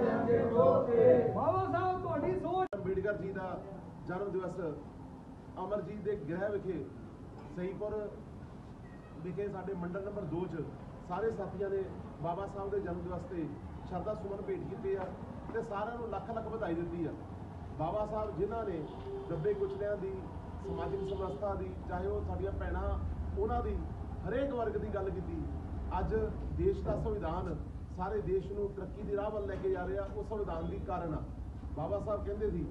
ਬਾਬਾ ਸਾਹਿਬ, ਤੁਹਾਡੀ ਸੋਚ। ਅੰਬੇਡਕਰ ਜੀ ਦਾ ਜਨਮ ਦਿਵਸ ਅਮਰਜੀਤ ਦੇ ਗ੍ਰਹਿ ਵਿਖੇ ਸਹੀਪੁਰ ਵਿਖੇ ਸਾਡੇ ਮੰਡਲ ਨੰਬਰ 2 ਚ ਸਾਰੇ ਸਾਥੀਆਂ ਨੇ ਬਾਬਾ ਸਾਹਿਬ ਦੇ ਜਨਮ ਦਿਵਸ ਤੇ ਸ਼ਰਧਾ ਸੁਮਨ ਭੇਟ ਕੀਤੇ ਆ ਤੇ ਸਾਰਿਆਂ ਨੂੰ ਲੱਖ ਲੱਖ ਵਧਾਈ ਦਿੱਤੀ ਆ। ਬਾਬਾ ਸਾਹਿਬ ਜਿਨ੍ਹਾਂ ਨੇ ਦੱਬੇ ਕੁਚਲਿਆਂ ਦੀ, ਸਮਾਜਿਕ ਸਮਰੱਥਾ ਦੀ, ਚਾਹੇ ਉਹ ਸਾਡੀਆਂ ਭੈਣਾਂ, ਉਹਨਾਂ ਦੀ ਹਰੇਕ ਵਰਗ ਦੀ ਗੱਲ ਕੀਤੀ, ਅੱਜ ਦੇਸ਼ ਦਾ ਸੰਵਿਧਾਨ ਸਾਰੇ ਦੇਸ਼ ਨੂੰ ਤਰੱਕੀ ਦੀ ਰਾਹ ਵੱਲ ਲੈ ਕੇ ਜਾ ਰਿਹਾ, ਉਹ ਸੰਵਿਧਾਨ ਦੀ ਕਾਰਨ ਆ। ਬਾਬਾ ਸਾਹਿਬ ਕਹਿੰਦੇ ਸੀ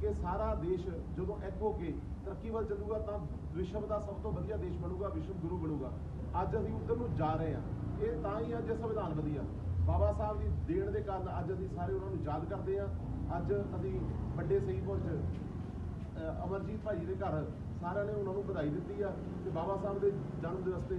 ਕਿ ਸਾਰਾ ਦੇਸ਼ ਜਦੋਂ ਇੱਕ ਹੋ ਕੇ ਤਰੱਕੀ ਵੱਲ ਚੱਲੂਗਾ, ਤਾਂ ਵਿਸ਼ਵ ਦਾ ਸਭ ਤੋਂ ਵਧੀਆ ਦੇਸ਼ ਬਣੂਗਾ, ਵਿਸ਼ਵ ਗੁਰੂ ਬਣੂਗਾ। ਅੱਜ ਅਸੀਂ ਉੱਧਰ ਨੂੰ ਜਾ ਰਹੇ ਹਾਂ। ਇਹ ਤਾਂ ਹੀ ਅੱਜ ਸੰਵਿਧਾਨ ਵਧੀਆ। ਬਾਬਾ ਸਾਹਿਬ ਦੀ ਦੇਣ ਦੇ ਕਾਰਨ ਅੱਜ ਅਸੀਂ ਸਾਰੇ ਉਹਨਾਂ ਨੂੰ ਯਾਦ ਕਰਦੇ ਹਾਂ। ਅੱਜ ਅਸੀਂ ਵੱਡੇ ਸਹੀ ਪਹੁੰਚ, ਅਹ ਅਮਰਜੀਤ ਭਾਜੀ ਦੇ ਘਰ ਸਾਰਿਆਂ ਨੇ ਉਹਨਾਂ ਨੂੰ ਵਧਾਈ ਦਿੱਤੀ ਆ ਤੇ ਬਾਬਾ ਸਾਹਿਬ ਦੇ ਜਨਮ ਦਿਵਸ ਤੇ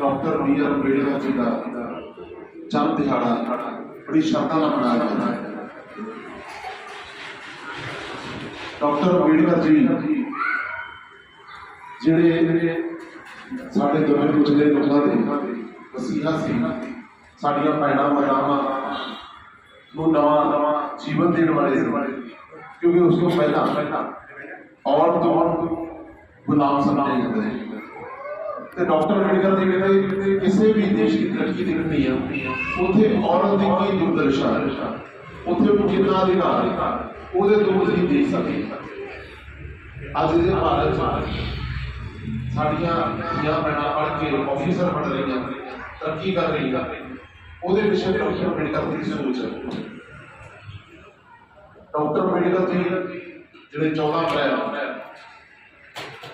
doctor B R Ambedkar ji کا جنم دہاڑا بڑی شردا نہ منایا جاتا ہے ڈاکٹر امبیڈکر جی جڑے سارے دوہے پچھلے لوگوں کے وسیلہ سے سڈیا بھن بھراواں نواں نواں جیون دن والے کیونکہ اس کو پہلے پہلے اور غلام سمجھے جاتے ہیں ਤੇ ਡਾਕਟਰ ਮੈਡੀਕਲ ਜੀ ਕਹਿੰਦੇ ਕਿਸੇ ਵੀ ਦੇਸ਼ ਦੀ ਤਰੱਕੀ ਦੇਖਣੀ ਆ। ਉੱਥੇ ਔਰਤ ਦੀ ਕੀ ਦੁਰਦਸ਼ਾ ਉੱਥੇ ਉਹ ਕਿੰਨਾ ਅਧਿਕਾਰ ਉਹਦੇ ਤੋਂ ਨਹੀਂ ਦੇਖ ਸਕਦੇ ਅੱਜ ਦੇ ਭਾਰਤ 'ਚ ਸਾਡੀਆਂ ਧੀਆਂ ਭੈਣਾਂ ਪੜ੍ਹ ਕੇ ਆਫੀਸਰ ਬਣ ਰਹੀਆਂ, ਤਰੱਕੀ ਕਰ ਰਹੀਆਂ। ਉਹਦੇ ਪਿੱਛੇ ਡਾਕਟਰ ਅੰਬੇਡਕਰ ਦੀ ਸੋਚ ਹੈ ਡਾਕਟਰ ਮੈਡੀਕਲ ਦੀ ਜਿਹੜੇ 14 ਅਪ੍ਰੈਲ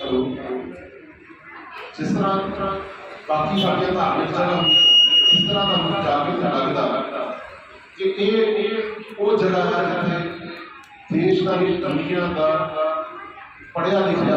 ਹੈਲੋ ਜਿਸ ਤਰ੍ਹਾਂ ਬਾਕੀ ਸਾਡੀਆਂ ਧਾਰਮਿਕ ਜਗ੍ਹਾ ਇਸ ਤਰ੍ਹਾਂ ਦਾ ਮੈਨੂੰ ਜਾ ਕੇ ਤਾਂ ਲੱਗਦਾ ਕਿ ਇਹ ਇਹ ਉਹ ਜਗ੍ਹਾ ਹੈ ਜਿੱਥੇ ਦੇਸ਼ ਦਾ ਵੀ ਦੁਨੀਆ ਦਾ ਪੜਿਆ ਲਿਖਿਆ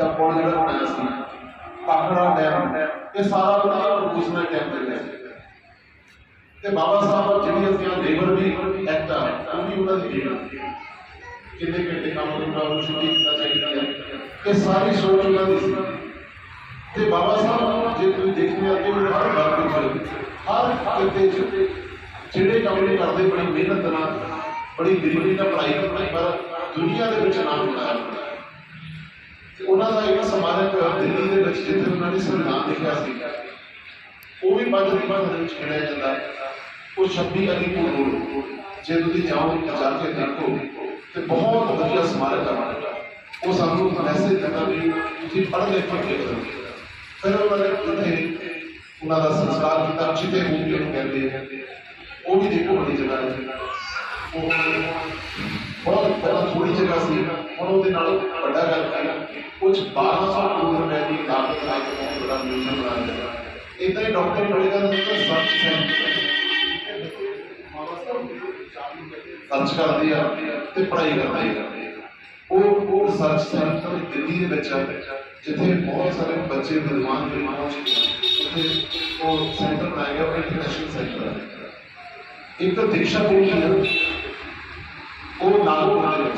ਦਾ ਪੁਲ ਜਿਹੜਾ ਬਣਾਇਆ ਸੀ ਪਾਖੜਾ ਡੈਮ ਇਹ ਸਾਰਾ ਉਹਨਾਂ ਦਾ ਪ੍ਰਪੋਜ਼ਲ ਟਾਈਮ ਤੇ ਤੇ ਬਾਬਾ ਸਾਹਿਬ ਜਿਹੜੀ ਅਸੀਂ ਲੇਬਰ ਵੀ ਐਕਟ ਆ, ਉਹ ਵੀ ਉਹਨਾਂ ਦੀ ਦੇਣ ਕਿੰਨੇ ਘੰਟੇ ਕੰਮ ਕਰਨਾ ਉਹ ਛੁੱਟੀ ਕਿੰਨਾ ਚਾਹੀਦੀ ਹੈ। ਇਹ ਸਾਰੀ ਸੋਚ ਉਹਨਾਂ ਦੀ ਸੀ। ਤੇ ਬਾਬਾ ਸਾਹਿਬ, ਜੇ ਤੁਸੀਂ ਦੇਖਦੇ ਆ ਉਹ ਹਰ ਵਰਗ ਵਿੱਚ, ਹਰ ਕਿਤੇ ਜਿਹੜੇ ਕੰਮ ਇਹ ਕਰਦੇ, ਬੜੀ ਮਿਹਨਤ ਨਾਲ, ਬੜੀ ਗਰੀਬੀ ਨਾਲ ਪੜ੍ਹਾਈ ਕਰਦੇ ਪਰ ਦੁਨੀਆ ਦੇ ਵਿੱਚ ਨਾਮ ਬਣਾਇਆ ਉਹਨਾਂ ਦਾ ਇੱਕ ਸਮਾਰਕ ਦਿੱਲੀ ਦੇ ਵਿੱਚ, ਜਿੱਥੇ ਉਹਨਾਂ ਨੇ ਸੰਵਿਧਾਨ ਲਿਖਿਆ ਸੀ, ਉਹ ਵੀ ਪੰਜ ਦੀ ਪੰਜ ਦੇ ਵਿੱਚ ਗਿਣਿਆ ਜਾਂਦਾ। ਉਹ 26 ਅਲੀਪੁਰ ਰੋਡ, ਜੇ ਤੁਸੀਂ ਜਾਓ ਤਾਂ ਜਾ ਕੇ ਦੇਖੋ ਤੇ ਬਹੁਤ ਵਧੀਆ ਸਮਾਰਕ ਆ। ਉਹ ਸਾਨੂੰ ਮੈਸੇਜ ਦਿੰਦਾ ਵੀ ਤੁਸੀਂ ਪੜ੍ਹ ਲਿਖ ਕੇ ਦੇਖੋ ਫਿਰ ਉਹਨਾਂ ਨੇ ਉੱਥੇ ਉਹਨਾਂ ਦਾ ਸੰਸਕਾਰ ਕੀਤਾ ਚਿਤੇ ਮੂੰਹ ਕੇ ਕਹਿੰਦੇ ਆ। ਉਹ ਵੀ ਦੇਖੋ ਵੱਡੀ ਜਗ੍ਹਾ ਹੈ। ਉਹ ਬਹੁਤ ਬਹੁਤ ਥੋੜੀ ਜਗ੍ਹਾ ਸੀ। ਹੁਣ ਉਹਦੇ ਨਾਲ ਵੱਡਾ ਕਰ ਕੇ ਕੁਝ 1200 ਕਰੋੜ ਰੁਪਏ ਦੀ ਲਾਗਤ ਨਾਲ ਬਹੁਤ ਵੱਡਾ ਮਿਊਜ਼ੀਅਮ ਬਣਾਇਆ ਗਿਆ ਇਦਾਂ ਹੀ ਡਾਕਟਰ ਬੜੇਗਾ ਦਾ ਸਰਚ ਸਰਚ ਕਰਦੇ ਆ ਤੇ ਪੜ੍ਹਾਈ ਕਰਦੇ ਆ। ਉਹ ਉਹ ਰਿਸਰਚ ਸੈਂਟਰ ਦਿੱਲੀ ਦੇ ਵਿੱਚ ਆ। ਜਿੱਥੇ ਬਹੁਤ ਸਾਰੇ ਬੱਚੇ ਵਿਦਵਾਨ ਜਿਹੜੇ ਉੱਥੇ ਉਹ ਸੈਂਟਰ ਬਣਾਇਆ ਗਿਆ ਇੰਟਰਨੈਸ਼ਨਲ ਸੈਂਟਰ ਇੱਕ ਦੀਕਸ਼ਾ ਭੂਮੀ ਹੈ ਉਹ ਨਾਗਪੁਰ ਦੇ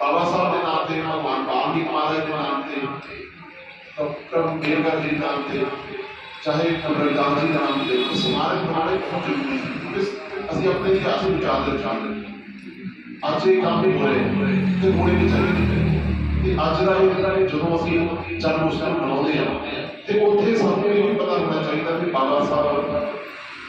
ਬਾਬਾ ਸਾਹਿਬ ਦੇ ਨਾਮ ਤੇ ਭਗਵਾਨ ਬਾਲਮੀਕ ਮਹਾਰਾਜ ਦੇ ਨਾਮ ਤੇ ਡਾਕਟਰ ਅੰਬੇਡਕਰ ਜੀ ਦੇ ਨਾਮ ਤੇ ਚਾਹੇ ਗੁਰੂ ਜੀ ਦੇ ਨਾਮ ਤੇ ਉਹ ਸਮਾਰਕ ਬਣਾਉਣੇ ਬਹੁਤ ਜ਼ਰੂਰੀ ਸੀ ਕਿਉਂਕਿ ਅਸੀਂ ਆਪਣੇ ਇਤਿਹਾਸ ਨੂੰ ਜਾਣਦੇ ਚਾਹੁੰਦੇ ਹਾਂ ਅੱਜ ਇਹ ਕੰਮ ਨਹੀਂ ਹੋ ਰਹੇ ਤੇ ਹੋਣੇ ਵੀ ਚਾਹੀਦੇ ਤੇ ਅੱਜ ਦਾ ਇਹ ਜਿਹੜਾ ਜਦੋਂ ਅਸੀਂ ਜਨਮ ਉਤਸਵ ਮਨਾਉਂਦੇ ਹਾਂ ਤੇ ਉੱਥੇ ਸਾਨੂੰ ਇਹ ਵੀ ਪਤਾ ਹੋਣਾ ਚਾਹੀਦਾ ਕਿ ਬਾਬਾ ਸਾਹਿਬ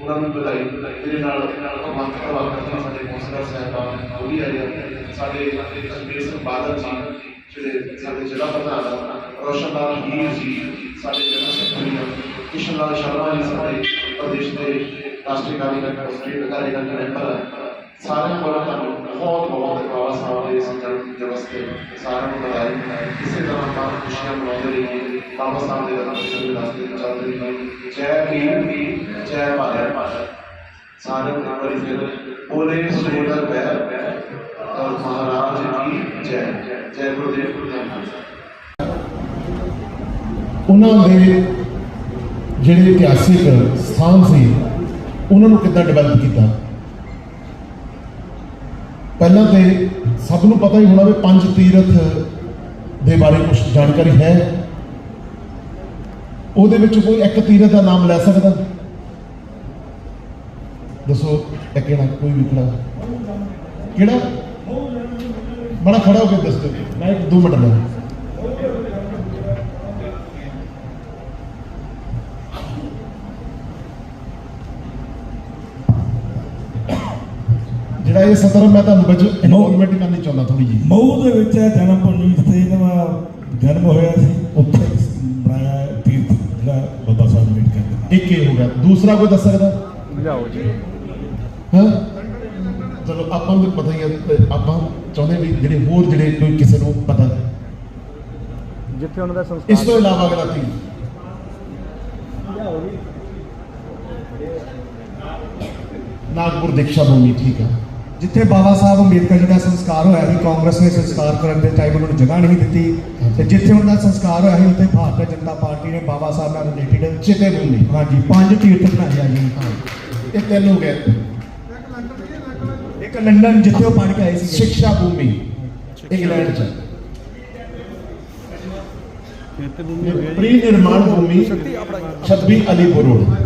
ਉਹਨਾਂ ਨੂੰ ਵਧਾਈ ਮੇਰੇ ਨਾਲ ਭਗਵੰਤ ਪ੍ਰਭਾਕਰ ਜੀ ਸਾਡੇ ਕੌਂਸਲਰ ਸਾਹਿਬਾਨ ਉਹ ਵੀ ਆਏ ਆ। ਸਾਡੇ ਕਸ਼ਮੀਰ ਸਿੰਘ ਬਾਦਲ ਜੀ ਜਿਹੜੇ ਸਾਡੇ ਜ਼ਿਲ੍ਹਾ ਪ੍ਰਧਾਨ ਆ ਰੋਸ਼ਨ ਲਾਲ ਹੀਰ ਜੀ ਸਾਡੇ ਜਨਰਲ ਸੈਕਟਰੀ ਆ ਕਿਸ਼ਨ ਲਾਲ ਸ਼ਰਮਾ ਜੀ ਸਾਡੇ ਪ੍ਰਦੇਸ਼ ਦੇ ਰਾਸ਼ਟਰੀ ਕਾਰਜਕਾਰੀ ਸਟੇਟ ਕਾਰਜਕਾਰੀ ਮੈਂਬਰ ਆ ਸਾਰਿਆਂ ਕੋਲੋਂ ਤੁਹਾਨੂੰ ਬਹੁਤ ਬਹੁਤ ਬਾਬਾ ਸਾਹਿਬ ਦੇ ਇਸ ਜਨਮ ਦਿਵਸ ਤੇ ਸਾਰਿਆਂ ਨੂੰ ਵਧਾਈ ਇਸੇ ਤਰ੍ਹਾਂ ਆਪਾਂ ਖੁਸ਼ੀਆਂ ਮਨਾਉਂਦੇ ਰਹੀਏ ਬਾਬਾ ਦੇ ਰਸਤੇ ਦੇ ਰਸਤੇ ਤੇ ਚੱਲਦੇ ਰਹੀਏ ਜੈ। ਭੀਮ, ਜੈ ਭਾਰਤ। ਸਾਰਿਆਂ ਨੂੰ ਇੱਕ ਫਿਰ ਬੋਲੇ ਸੋਦਰ ਬਹਿ ਔਰ ਮਹਾਰਾਜ ਕੀ ਜੈ ਜੈ ਗੁਰਦੇਵ ਗੁਰਦੇਵ ਉਹਨਾਂ ਦੇ ਜਿਹੜੇ ਇਤਿਹਾਸਿਕ ਸਥਾਨ ਸੀ, ਉਹਨਾਂ ਨੂੰ ਕਿੱਦਾਂ ਡਿਵੈਲਪ ਕੀਤਾ? ਪਹਿਲਾਂ ਤੇ ਸਭ ਨੂੰ ਪਤਾ ਹੀ ਹੋਣਾ ਵੀ ਪੰਜ ਤੀਰਥ ਦੇ ਬਾਰੇ ਕੁਝ ਜਾਣਕਾਰੀ ਹੈ। ਉਹਦੇ ਵਿੱਚ ਕੋਈ ਇੱਕ ਤੀਰਥ ਦਾ ਨਾਮ ਲੈ ਸਕਦਾ? ਦੱਸੋ ਇਹ ਕਿਹੜਾ? ਕੋਈ ਵੀ ਖੜਾ ਕਿਹੜਾ? ਬੜਾ ਖੜਾ ਹੋ ਕੇ ਦੱਸ ਦਿਓ। ਮੈਂ ਇੱਕ ਦੋ ਮਿੰਟ ਲੈ ਜਿਹੜਾ ਇਹ ਸਦਰ ਮੈਂ ਤੁਹਾਨੂੰ ਵਿੱਚ ਇਨਵੋਲਵਮੈਂਟ ਕਰਨੀ ਚਾਹੁੰਦਾ ਥੋੜੀ ਜੀ ਮਊ ਦੇ ਵਿੱਚ ਜਨਮ ਭੂਮੀ ਇਹਦਾ ਜਨਮ ਹੋਇਆ ਸੀ। ਉੱਥੇ। ਬਣਾਇਆ ਇੱਕ ਇਹ ਹੋ ਗਿਆ। ਦੂਸਰਾ ਕੋਈ ਦੱਸ ਸਕਦਾ? ਲਿਆਓ ਜੀ। ਹਾਂ? ਚਲੋ ਆਪਾਂ ਨੂੰ ਪਤਾ ਹੀ ਹੈ ਆਪਾਂ ਚਾਹੁੰਦੇ ਵੀ ਜਿਹੜੇ ਹੋਰ ਜਿਹੜੇ ਕੋਈ ਕਿਸੇ ਨੂੰ ਪਤਾ ਜਿੱਥੇ ਉਹਨਾਂ ਦਾ ਇਸ ਸੰਸਕਾਰ ਤੋਂ ਇਲਾਵਾ ਅਗਲਾ ਤੀ ਨਾਗਪੁਰ ਦੀਕਸ਼ਾ ਭੂਮੀ ਠੀਕ ਹੈ। ਜਿੱਥੇ ਬਾਬਾ ਸਾਹਿਬ ਅੰਬੇਦਕਰ ਜੀ ਦਾ ਸੰਸਕਾਰ ਹੋਇਆ ਸੀ ਕਾਂਗਰਸ ਨੇ ਸੰਸਕਾਰ ਕਰਨ ਦੇ ਟਾਈਮ ਉਹਨਾਂ ਨੂੰ ਜਗ੍ਹਾ ਨਹੀਂ ਦਿੱਤੀ। ਤੇ ਜਿੱਥੇ ਉਹਨਾਂ ਦਾ ਸੰਸਕਾਰ ਹੋਇਆ ਸੀ ਉੱਥੇ ਭਾਰਤੀ ਜਨਤਾ ਪਾਰਟੀ ਨੇ ਬਾਬਾ ਸਾਹਿਬ ਨਾਲ ਰਿਲੇਟਡ ਚਿਤੇ ਭੂਮੀ ਹਾਂਜੀ। ਪੰਜ ਤੀਰਥ ਬਣਾਏ ਆ ਜੀ। ਇਹ ਤਿੰਨ ਹੋ ਗਏ ਇੱਕ ਲੰਡਨ ਜਿੱਥੇ ਉਹ ਪੜ੍ਹ ਕੇ ਆਏ ਸੀ। ਸਿੱਖਿਆ ਭੂਮੀ। ਇੰਗਲੈਂਡ ਚ। ਪ੍ਰੀ ਨਿਰਮਾਣ ਭੂਮੀ 26 ਅਲੀਪੁਰ ਰੋਡ।